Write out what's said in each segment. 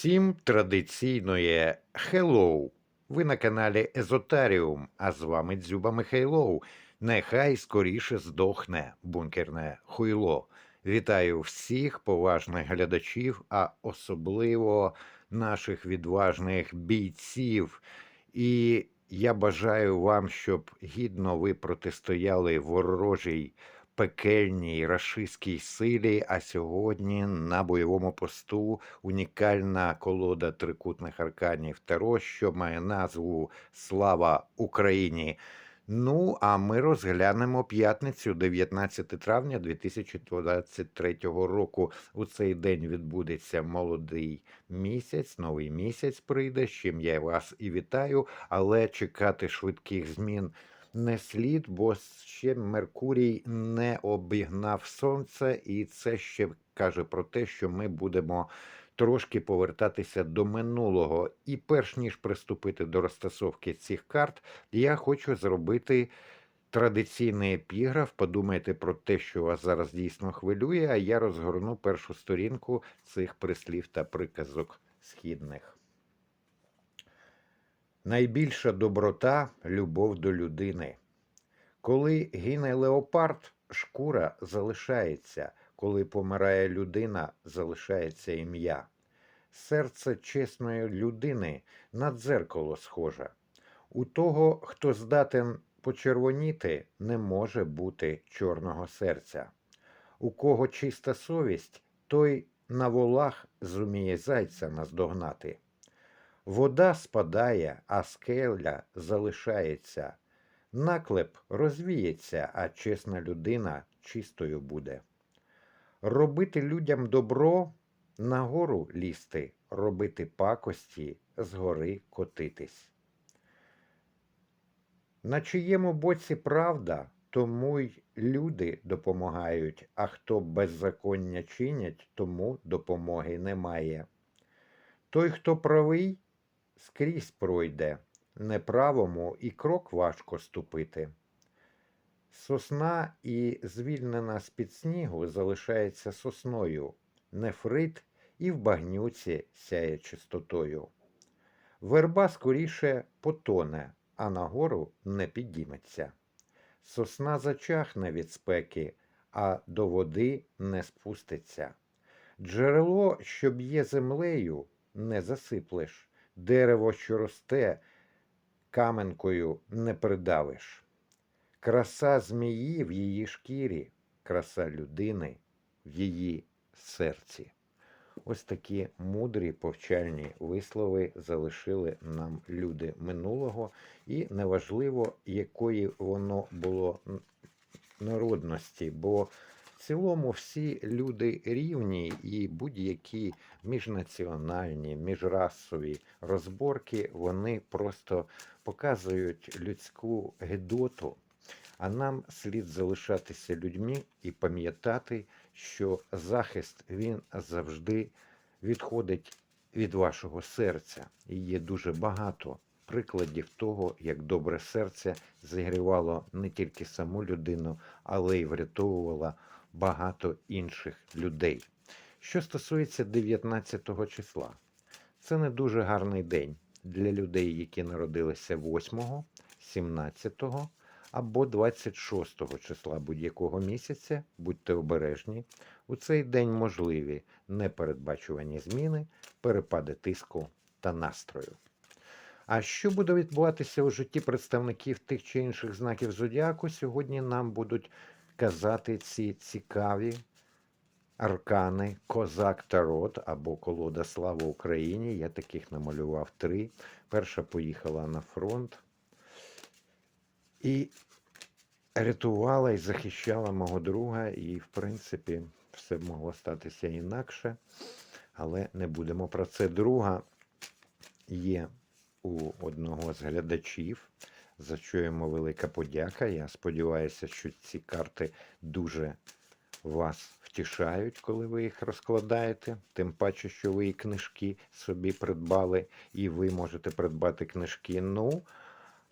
Всім традиційної Hello! Ви на каналі Езотаріум, а з вами Дзюба Михайлов. Нехай скоріше здохне бункерне хуйло. Вітаю всіх поважних глядачів, а особливо наших відважних бійців. І я бажаю вам, щоб гідно ви протистояли ворожій пекельній рашистській силі, а сьогодні на бойовому посту унікальна колода трикутних арканів Таро, що має назву Слава Україні. Ну, а ми розглянемо п'ятницю, 19 травня 2023 року. У цей день відбудеться молодий місяць, новий місяць прийде, з чим я вас і вітаю, але чекати швидких змін не слід, бо ще Меркурій не обігнав сонце, і це ще каже про те, що ми будемо трошки повертатися до минулого. І перш ніж приступити до розтасовки цих карт, я хочу зробити. Традиційний епіграф, подумайте про те, що вас зараз дійсно хвилює, а я розгорну першу сторінку цих прислів та приказок східних. Найбільша доброта любов до людини. Коли гине леопард, шкура залишається, коли помирає людина, залишається ім'я. Серце чесної людини на дзеркало схоже. У того, хто здатен почервоніти, не може бути чорного серця. У кого чиста совість, той на волах зуміє зайця наздогнати. Вода спадає, а скеля залишається. Наклеп розвіється, а чесна людина чистою буде. Робити людям добро нагору лізти, робити пакості згори котитись. На чиєму боці правда, тому й люди допомагають, а хто беззаконня чинять, тому допомоги немає. Той, хто правий, скрізь пройде, неправому і крок важко ступити. Сосна і звільнена з-під снігу залишається сосною, нефрит і в багнюці сяє чистотою. Верба скоріше потоне, а нагору не підійметься. Сосна зачахне від спеки, а до води не спуститься. Джерело, що б'є землею, не засиплеш, дерево, що росте, каменкою не придавиш. Краса змії в її шкірі, краса людини в її серці. Ось такі мудрі повчальні вислови залишили нам люди минулого, і неважливо, якої воно було народності, бо цілому всі люди рівні і будь-які міжнаціональні, міжрасові розборки, вони просто показують людську гидоту. А нам слід залишатися людьми і пам'ятати, що захист він завжди відходить від вашого серця. І є дуже багато прикладів того, як добре серце зігрівало не тільки саму людину, але й врятовувало багато інших людей. Що стосується 19 числа, це не дуже гарний день для людей, які народилися 8, 17 або 26 числа будь-якого місяця, будьте обережні, у цей день можливі непередбачувані зміни, перепади тиску та настрою. А що буде відбуватися у житті представників тих чи інших знаків зодіаку, сьогодні нам будуть казати ці цікаві аркани Козак Тарот або Колода Слава Україні. Я таких намалював три. Перша поїхала на фронт і рятувала і захищала мого друга, і, в принципі, все могло статися інакше. Але не будемо про це. Друга є у одного з глядачів, за що йому велика подяка. Я сподіваюся, що ці карти дуже вас втішають, коли ви їх розкладаєте. Тим паче, що ви і книжки собі придбали, і ви можете придбати книжки. Ну,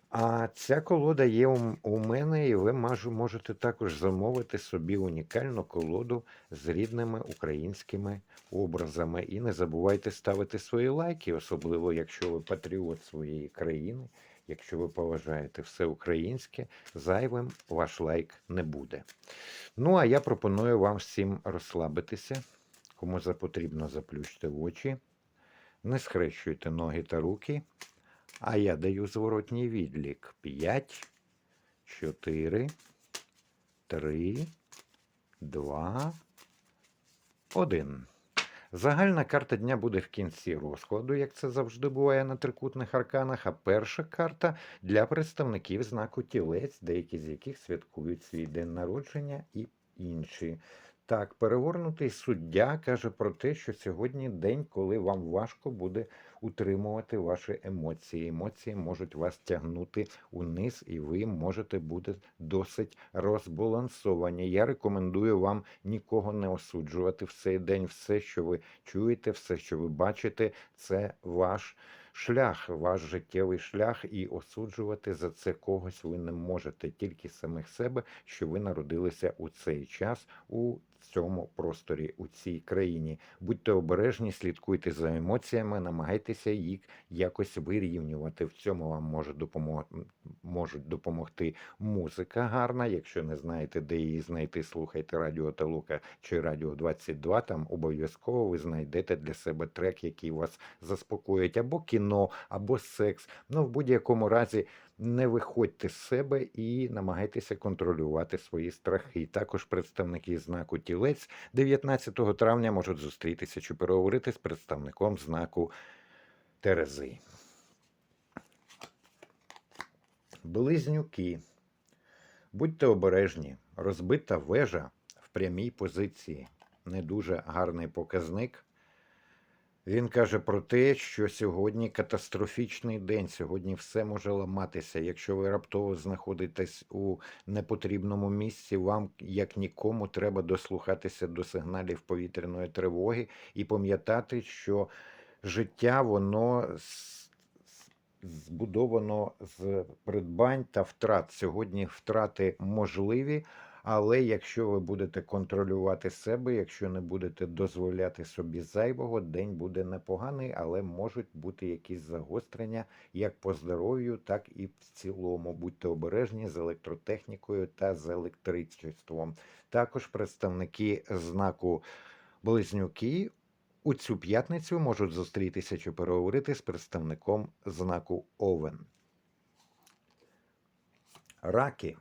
А ця колода є у, мене, і ви можете також замовити собі унікальну колоду з рідними українськими образами. І не забувайте ставити свої лайки, особливо якщо ви патріот своєї країни. Якщо ви поважаєте все українське, зайвим ваш лайк не буде. Ну, а я пропоную вам всім розслабитися. Кому запотрібно, заплющте очі, не схрещуйте ноги та руки. А я даю зворотній відлік. 5, 4, 3, 2, 1. Загальна карта дня буде в кінці розкладу, як це завжди буває на трикутних арканах. А перша карта для представників знаку тілець, деякі з яких святкують свій день народження і інші. Так, перегорнутий суддя каже про те, що сьогодні день, коли вам важко буде утримувати ваші емоції. Емоції можуть вас тягнути униз, і ви можете бути досить розбалансовані. Я рекомендую вам нікого не осуджувати в цей день. Все, що ви чуєте, все, що ви бачите, це ваш. Шлях, ваш життєвий шлях, і осуджувати за це когось ви не можете, тільки самих себе, що ви народилися у цей час у цьому просторі, у цій країні. Будьте обережні, слідкуйте за емоціями, намагайтеся їх якось вирівнювати. В цьому вам може допомог... можуть допомогти музика гарна. Якщо не знаєте, де її знайти, слухайте Радіо Талука чи Радіо 22, Там обов'язково ви знайдете для себе трек, який вас заспокоїть, або кіно, або секс. Ну, в будь-якому разі. Не виходьте з себе і намагайтеся контролювати свої страхи. Також представники знаку тілець 19 травня можуть зустрітися чи переговорити з представником знаку Терези. Близнюки. Будьте обережні. Розбита вежа в прямій позиції. Не дуже гарний показник. Він каже про те, що сьогодні катастрофічний день, сьогодні все може ламатися. Якщо ви раптово знаходитесь у непотрібному місці, вам, як нікому, треба дослухатися до сигналів повітряної тривоги і пам'ятати, що життя воно збудовано з придбань та втрат. Сьогодні втрати можливі, але якщо ви будете контролювати себе, якщо не будете дозволяти собі зайвого, день буде непоганий, але можуть бути якісь загострення як по здоров'ю, так і в цілому. Будьте обережні з електротехнікою та з електричеством. Також представники знаку Близнюки у цю п'ятницю можуть зустрітися чи переговорити з представником знаку Овен. Раки.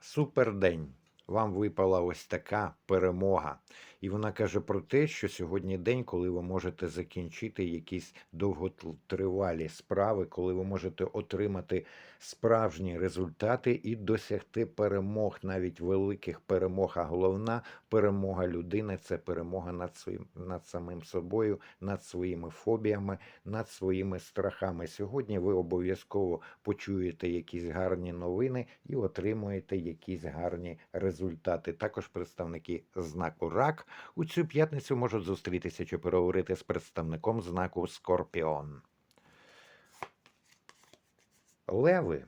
Супердень. Вам випала ось така перемога. І вона каже про те, що сьогодні день, коли ви можете закінчити якісь довготривалі справи, коли ви можете отримати справжні результати і досягти перемог, навіть великих перемог. А головна перемога людини це перемога над своїм над самим собою, над своїми фобіями, над своїми страхами. Сьогодні ви обов'язково почуєте якісь гарні новини і отримуєте якісь гарні результати. Також представники знаку РАК у цю п'ятницю можуть зустрітися чи переговорити з представником знаку Скорпіон. Леви.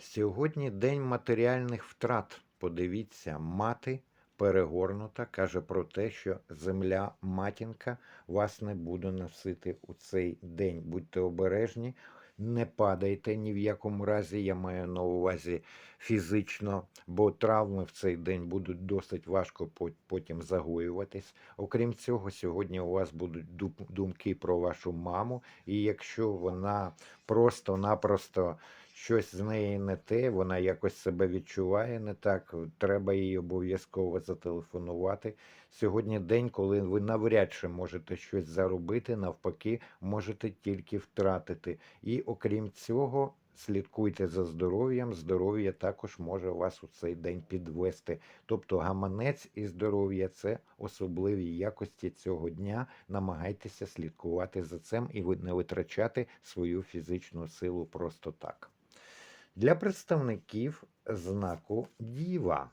Сьогодні день матеріальних втрат. Подивіться, мати перегорнута каже про те, що земля матінка вас не буде носити у цей день. Будьте обережні, не падайте ні в якому разі. Я маю на увазі фізично, бо травми в цей день будуть досить важко потім загоюватись. Окрім цього, сьогодні у вас будуть думки про вашу маму, і якщо вона просто-напросто щось з неї не те, вона якось себе відчуває не так, треба їй обов'язково зателефонувати. Сьогодні день, коли ви навряд чи можете щось заробити, навпаки, можете тільки втратити. І окрім цього, слідкуйте за здоров'ям. Здоров'я також може вас у цей день підвести. Тобто гаманець і здоров'я це особливі якості цього дня. Намагайтеся слідкувати за цим і не витрачати свою фізичну силу просто так. Для представників знаку Діва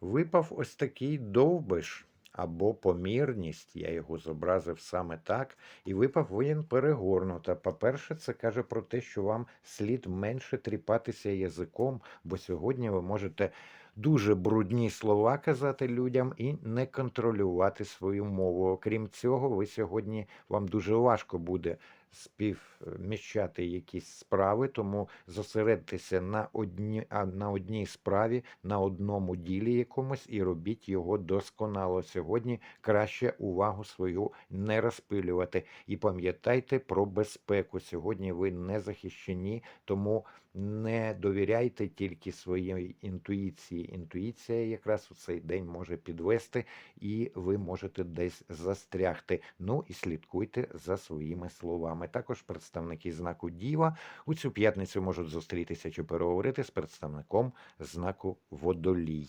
випав ось такий довбиш. або помірність, я його зобразив саме так, і випав він перегорнута. По-перше, це каже про те, що вам слід менше тріпатися язиком, бо сьогодні ви можете дуже брудні слова казати людям і не контролювати свою мову. Окрім цього, ви сьогодні вам дуже важко буде співміщати якісь справи, тому зосередьтеся на одні, на одній справі, на одному ділі якомусь і робіть його досконало. Сьогодні краще увагу свою не розпилювати. І пам'ятайте про безпеку. Сьогодні ви не захищені, тому не довіряйте тільки своїй інтуїції. Інтуїція якраз у цей день може підвести, і ви можете десь застрягти. Ну і слідкуйте за своїми словами. Також представники знаку Діва у цю п'ятницю можуть зустрітися чи переговорити з представником знаку Водолій.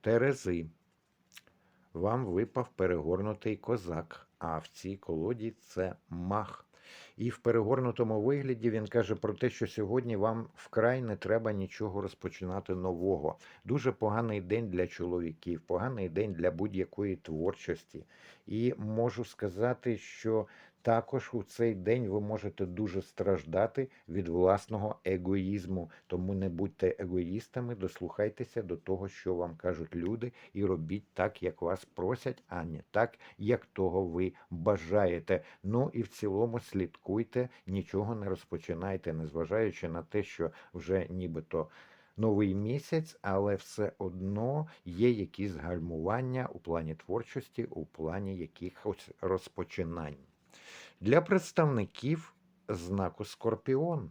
Терези. Вам випав перегорнутий козак, а в цій колоді це мах. І в перегорнутому вигляді він каже про те, що сьогодні вам вкрай не треба нічого розпочинати нового. Дуже поганий день для чоловіків, поганий день для будь-якої творчості. І можу сказати, що також у цей день ви можете дуже страждати від власного егоїзму. Тому не будьте егоїстами, дослухайтеся до того, що вам кажуть люди, і робіть так, як вас просять, а не так, як того ви бажаєте. Ну і в цілому слідкуйте, нічого не розпочинайте, незважаючи на те, що вже нібито. Новий місяць, але все одно є якісь гальмування у плані творчості, у плані якихось розпочинань. Для представників знаку Скорпіон.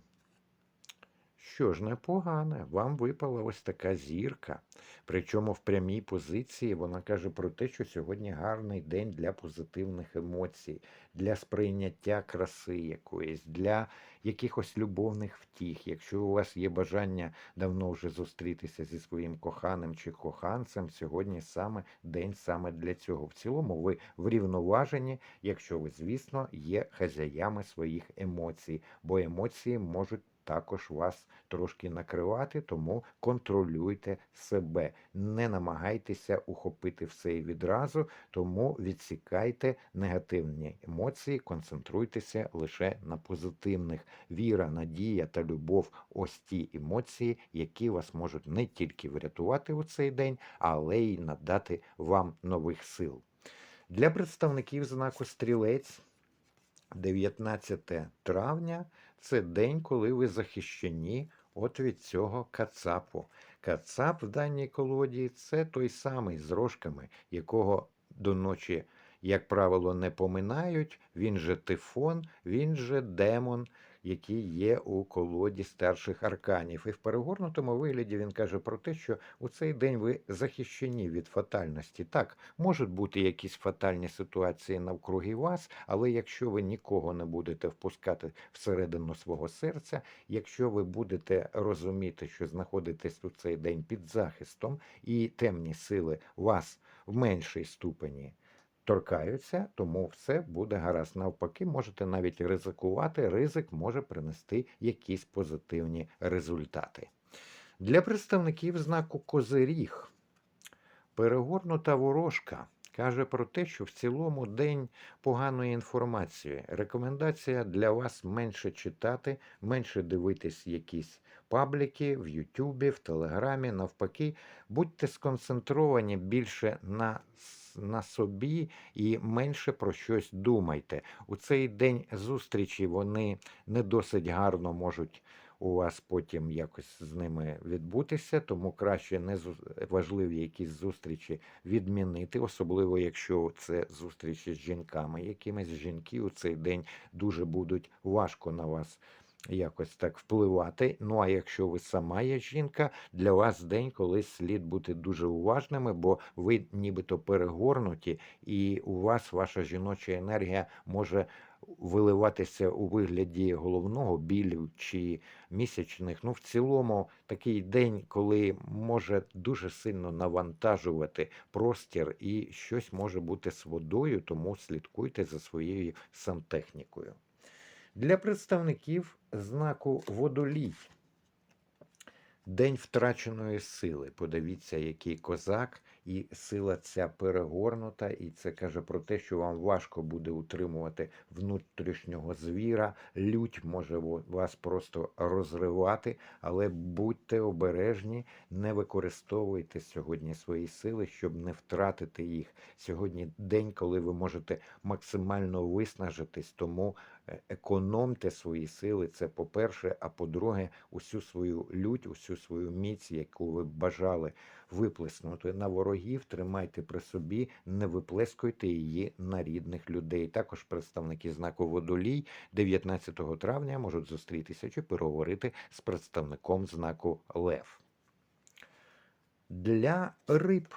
Що ж, непогане, вам випала ось така зірка. Причому в прямій позиції вона каже про те, що сьогодні гарний день для позитивних емоцій, для сприйняття краси якоїсь, для якихось любовних втіх. Якщо у вас є бажання давно вже зустрітися зі своїм коханим чи коханцем, сьогодні саме день саме для цього. В цілому ви врівноважені, якщо ви, звісно, є хазяями своїх емоцій, бо емоції можуть також вас трошки накривати, тому контролюйте себе. Не намагайтеся ухопити все і відразу, тому відсікайте негативні емоції, концентруйтеся лише на позитивних. Віра, надія та любов ось ті емоції, які вас можуть не тільки врятувати у цей день, але й надати вам нових сил. Для представників знаку стрілець 19 травня це день, коли ви захищені от від цього кацапу. Кацап в даній колоді це той самий з рожками, якого до ночі, як правило, не поминають. Він же тифон, він же демон, який є у колоді старших арканів. І в перегорнутому вигляді він каже про те, що у цей день ви захищені від фатальності. Так, можуть бути якісь фатальні ситуації навкруги вас, але якщо ви нікого не будете впускати всередину свого серця, якщо ви будете розуміти, що знаходитесь у цей день під захистом, і темні сили вас в меншій ступені торкаються, тому все буде гаразд. Навпаки, можете навіть ризикувати. Ризик може принести якісь позитивні результати. Для представників знаку Козиріг перегорнута ворожка. Каже про те, що в цілому день поганої інформації. Рекомендація для вас менше читати, менше дивитись якісь пабліки в Ютубі, в Телеграмі. Навпаки, будьте сконцентровані більше на на собі і менше про щось думайте. У цей день зустрічі вони не досить гарно можуть у вас потім якось з ними відбутися, тому краще не важливі якісь зустрічі відмінити, особливо якщо це зустрічі з жінками. Якимись жінки у цей день дуже будуть важко на вас якось так впливати. Ну а якщо ви сама є жінка, для вас день колись слід бути дуже уважними, бо ви нібито перегорнуті, і у вас ваша жіноча енергія може виливатися у вигляді головного білю чи місячних. Ну, в цілому, такий день, коли може дуже сильно навантажувати простір, і щось може бути з водою, тому слідкуйте за своєю сантехнікою. Для представників знаку водолій День втраченої сили. Подивіться, який козак, і сила ця перегорнута, і це каже про те, що вам важко буде утримувати внутрішнього звіра. Лють може вас просто розривати, але будьте обережні, не використовуйте сьогодні свої сили, щоб не втратити їх. Сьогодні день, коли ви можете максимально виснажитись, тому е, економте свої сили. Це по-перше, а по-друге, усю свою лють, усю свою міць, яку ви бажали виплеснути на ворогів, тримайте при собі, не виплескуйте її на рідних людей. Також представники знаку водолій 19 травня можуть зустрітися чи переговорити з представником знаку Лев. Для риб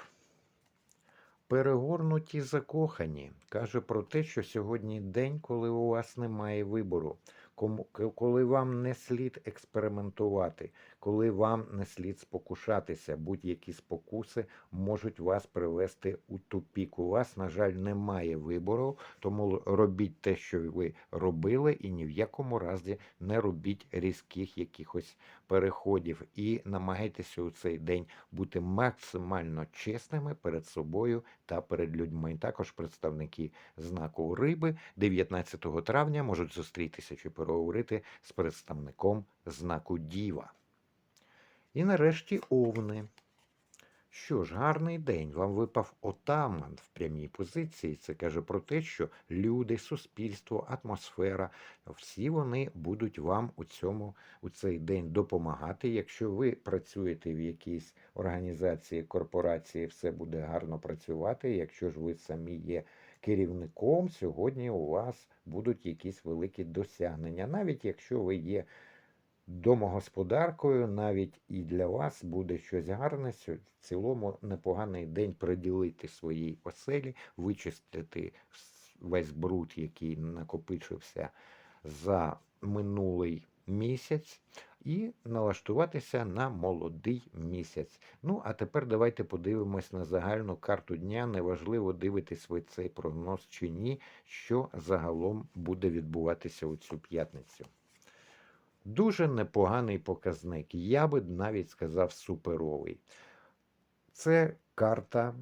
перегорнуті закохані каже про те, що сьогодні день, коли у вас немає вибору, коли вам не слід експериментувати, коли вам не слід спокушатися, будь-які спокуси можуть вас привести у тупік. У вас, на жаль, немає вибору, тому робіть те, що ви робили, і ні в якому разі не робіть різких якихось переходів. І намагайтеся у цей день бути максимально чесними перед собою та перед людьми. Також представники знаку риби 19 травня можуть зустрітися чи переговорити з представником знаку Діва. І нарешті овни. Що ж, гарний день. Вам випав отаман в прямій позиції. Це каже про те, що люди, суспільство, атмосфера, всі вони будуть вам у цьому у цей день допомагати. Якщо ви працюєте в якійсь організації, корпорації, все буде гарно працювати. Якщо ж ви самі є керівником, сьогодні у вас будуть якісь великі досягнення, навіть якщо ви є домогосподаркою, навіть і для вас буде щось гарне. В цілому непоганий день приділити своїй оселі, вичистити весь бруд, який накопичився за минулий місяць, і налаштуватися на молодий місяць. Ну, а тепер давайте подивимось на загальну карту дня. Неважливо, дивитесь ви цей прогноз чи ні, що загалом буде відбуватися у цю п'ятницю. Дуже непоганий показник. Я би навіть сказав суперовий. Це карта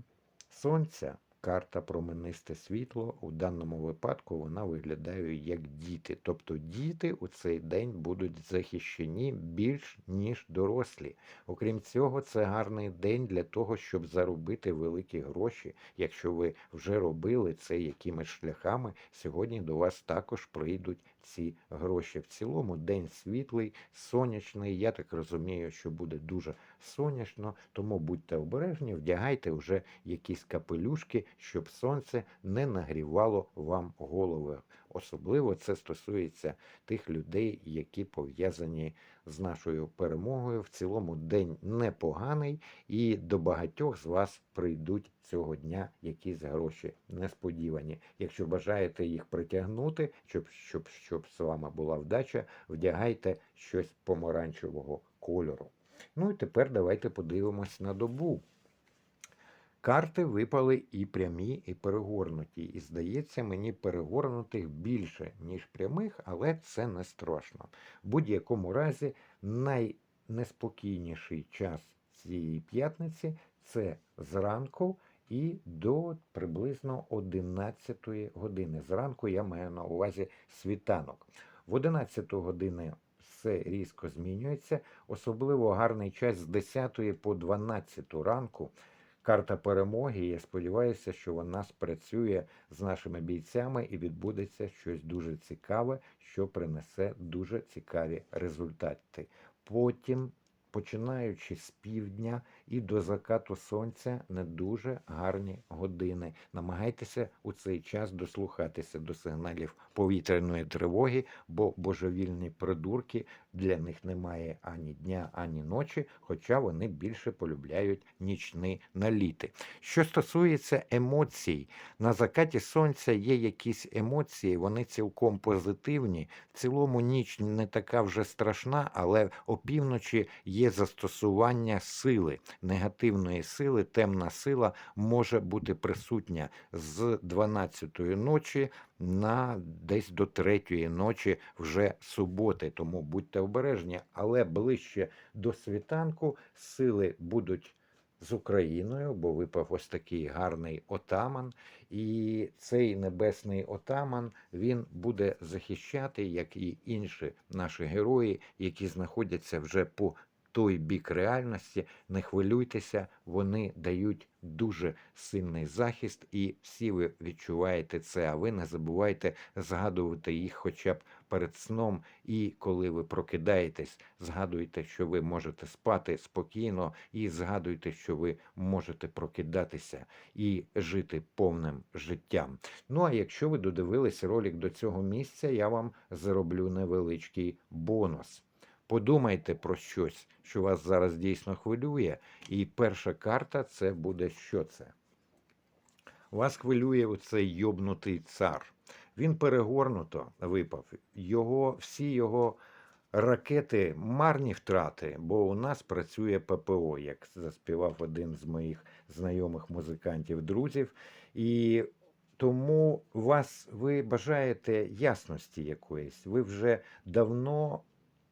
сонця, карта променисте світло. У даному випадку вона виглядає як діти. Тобто діти у цей день будуть захищені більш ніж дорослі. Окрім цього, це гарний день для того, щоб заробити великі гроші. Якщо ви вже робили це якимись шляхами, сьогодні до вас також прийдуть ці гроші. В цілому день світлий, сонячний. Я так розумію, що буде дуже сонячно, тому будьте обережні, вдягайте вже якісь капелюшки, щоб сонце не нагрівало вам голови. Особливо це стосується тих людей, які пов'язані з нашою перемогою. В цілому день непоганий, і до багатьох з вас прийдуть цього дня якісь гроші несподівані. Якщо бажаєте їх притягнути, щоб, щоб, щоб з вами була вдача, вдягайте щось помаранчевого кольору. Ну і тепер давайте подивимось на добу. Карти випали і прямі, і перегорнуті. І здається, мені перегорнутих більше, ніж прямих, але це не страшно. В будь-якому разі, найнеспокійніший час цієї п'ятниці це зранку і до приблизно 11 години. Зранку я маю на увазі світанок. В 11 години все різко змінюється. Особливо гарний час з 10 по 12 ранку. Карта перемоги. Я сподіваюся, що вона спрацює з нашими бійцями і відбудеться щось дуже цікаве, що принесе дуже цікаві результати. Потім, починаючи з півдня і до закату сонця, не дуже гарні години. Намагайтеся у цей час дослухатися до сигналів повітряної тривоги, бо божевільні придурки для них немає ані дня, ані ночі, хоча вони більше полюбляють нічні наліти. Що стосується емоцій, на закаті сонця є якісь емоції, вони цілком позитивні. В цілому ніч не така вже страшна, але опівночі є застосування сили. Негативної сили, темна сила може бути присутня з 12-ї ночі на десь до 3-ї ночі вже суботи. Тому будьте обережні, але ближче до світанку сили будуть з Україною, бо випав ось такий гарний отаман. І цей небесний отаман він буде захищати, як і інші наші герої, які знаходяться вже по той бік реальності. Не хвилюйтеся, вони дають дуже сильний захист, і всі ви відчуваєте це. А ви не забувайте згадувати їх хоча б перед сном. І коли ви прокидаєтесь, згадуйте, що ви можете спати спокійно, і згадуйте, що ви можете прокидатися і жити повним життям. Ну а якщо ви додивились ролик до цього місця, я вам зароблю невеличкий бонус. Подумайте про щось, що вас зараз дійсно хвилює, і перша карта це буде що це? Вас хвилює оцей йобнутий цар. Він перегорнуто випав. Його, всі його ракети марні втрати, бо у нас працює ППО, як заспівав один з моїх знайомих музикантів, друзів. І тому вас ви бажаєте ясності якоїсь. Ви вже давно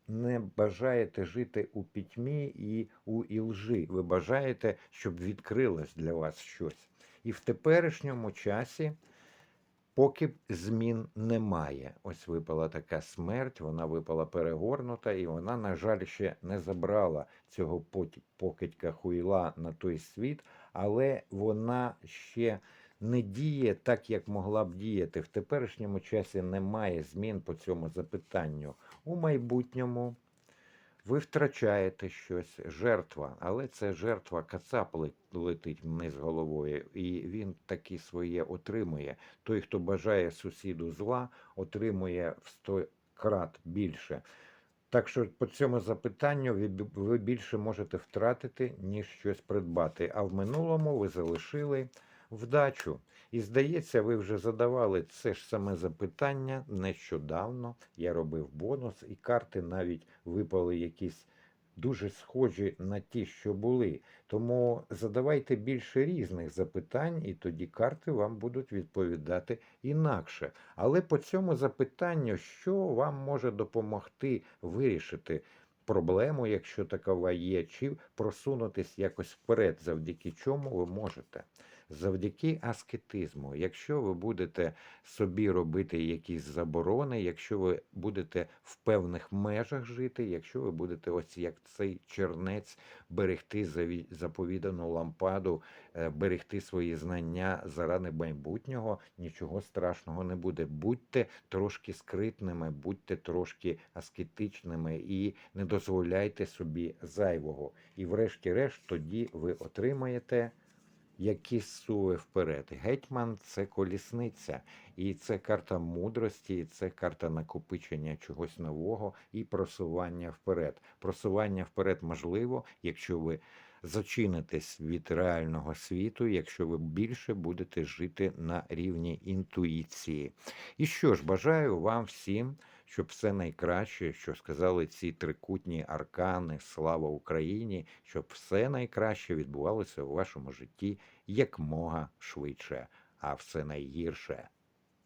не бажаєте жити у пітьмі і у ілжи. Ви бажаєте, щоб відкрилось для вас щось. І в теперішньому часі, поки змін немає. Ось випала така смерть, вона випала перегорнута, і вона, на жаль, ще не забрала цього покидька хуйла на той світ, але вона ще не діє так, як могла б діяти. В теперішньому часі немає змін по цьому запитанню. У майбутньому ви втрачаєте щось, жертва, але це жертва кацап ле- летить вниз головою, і він таки своє отримує. Той, хто бажає сусіду зла, отримує в сто крат більше. Так що по цьому запитанню ви більше можете втратити, ніж щось придбати. А в минулому ви залишили вдачу. І здається, ви вже задавали це ж саме запитання нещодавно. Я робив бонус, і карти навіть випали якісь дуже схожі на ті, що були. Тому задавайте більше різних запитань, і тоді карти вам будуть відповідати інакше. Але по цьому запитанню, що вам може допомогти вирішити проблему, якщо такова є, чи просунутись якось вперед, завдяки чому ви можете. Завдяки аскетизму, якщо ви будете собі робити якісь заборони, якщо ви будете в певних межах жити, якщо ви будете ось як цей чернець берегти заповідану лампаду, е, берегти свої знання заради майбутнього, нічого страшного не буде. Будьте трошки скритними, будьте трошки аскетичними і не дозволяйте собі зайвого. І врешті-решт тоді ви отримаєте якісь суви вперед. Гетьман це колісниця, і це карта мудрості, і це карта накопичення чогось нового і просування вперед. Просування вперед можливо, якщо ви зачинитесь від реального світу, якщо ви більше будете жити на рівні інтуїції. І що ж, бажаю вам всім. Щоб все найкраще, що сказали ці трикутні аркани, слава Україні, щоб все найкраще відбувалося у вашому житті якмога швидше, а все найгірше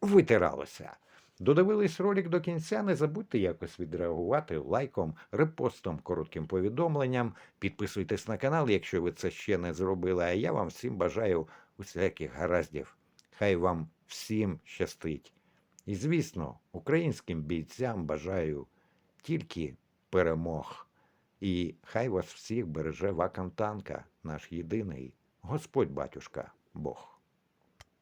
витиралося. Додивились ролик до кінця. Не забудьте якось відреагувати лайком, репостом, коротким повідомленням. Підписуйтесь на канал, якщо ви це ще не зробили. А я вам всім бажаю усяких гараздів. Хай вам всім щастить. І, звісно, українським бійцям бажаю тільки перемог. І хай вас всіх береже вакантанка, наш єдиний Господь батюшка Бог.